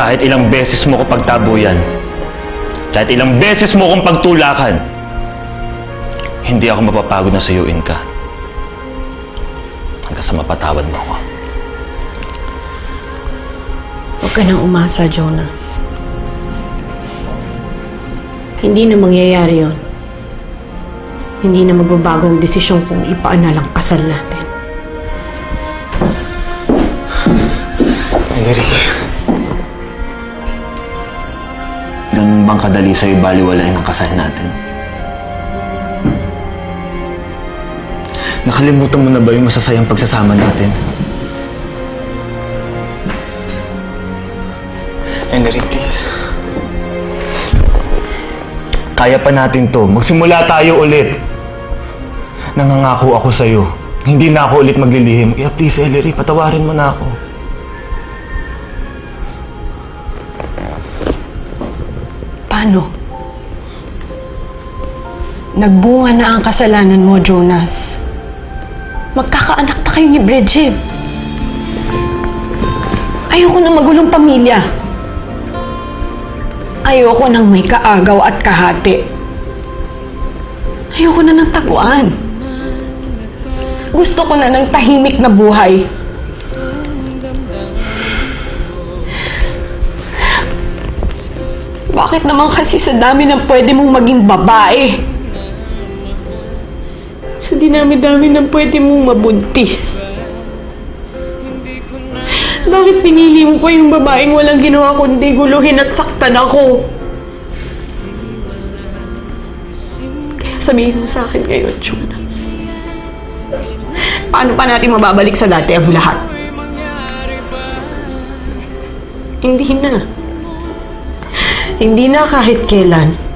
Kahit ilang beses mo ko pagtabuyan, kahit ilang beses mo kong pagtulakan, hindi ako mapapagod na sayuin ka. Hanggang sa mapatawad mo ako. Huwag ka nang umasa, Jonas. Hindi na mangyayari yon. Hindi na magbabago ang desisyon kung ipaanal ang kasal natin. Enrique. Bang kadali sa'yo baliwalain ang kasal natin? Nakalimutan mo na ba yung masasayang pagsasama natin? Enrique, Kaya pa natin to. Magsimula tayo ulit. Nangangako ako sa'yo. Hindi na ako ulit maglilihim. Kaya please, Ellery, patawarin mo na ako. Paano? Nagbunga na ang kasalanan mo, Jonas. Magkakaanak na kayo ni Bridget. Ayoko na magulong pamilya. Ayoko nang may kaagaw at kahati. Ayoko na ng taguan. Gusto ko na ng tahimik na buhay. Bakit naman kasi sa dami ng pwede mong maging babae? Sa dinami-dami ng pwede mong mabuntis. Bakit pinili mo pa yung babaeng walang ginawa kundi guluhin at saktan ako? Kaya sabihin mo sa akin ngayon, Jonas. Paano pa natin mababalik sa dati ang lahat? Hindi na. Hindi na kahit kailan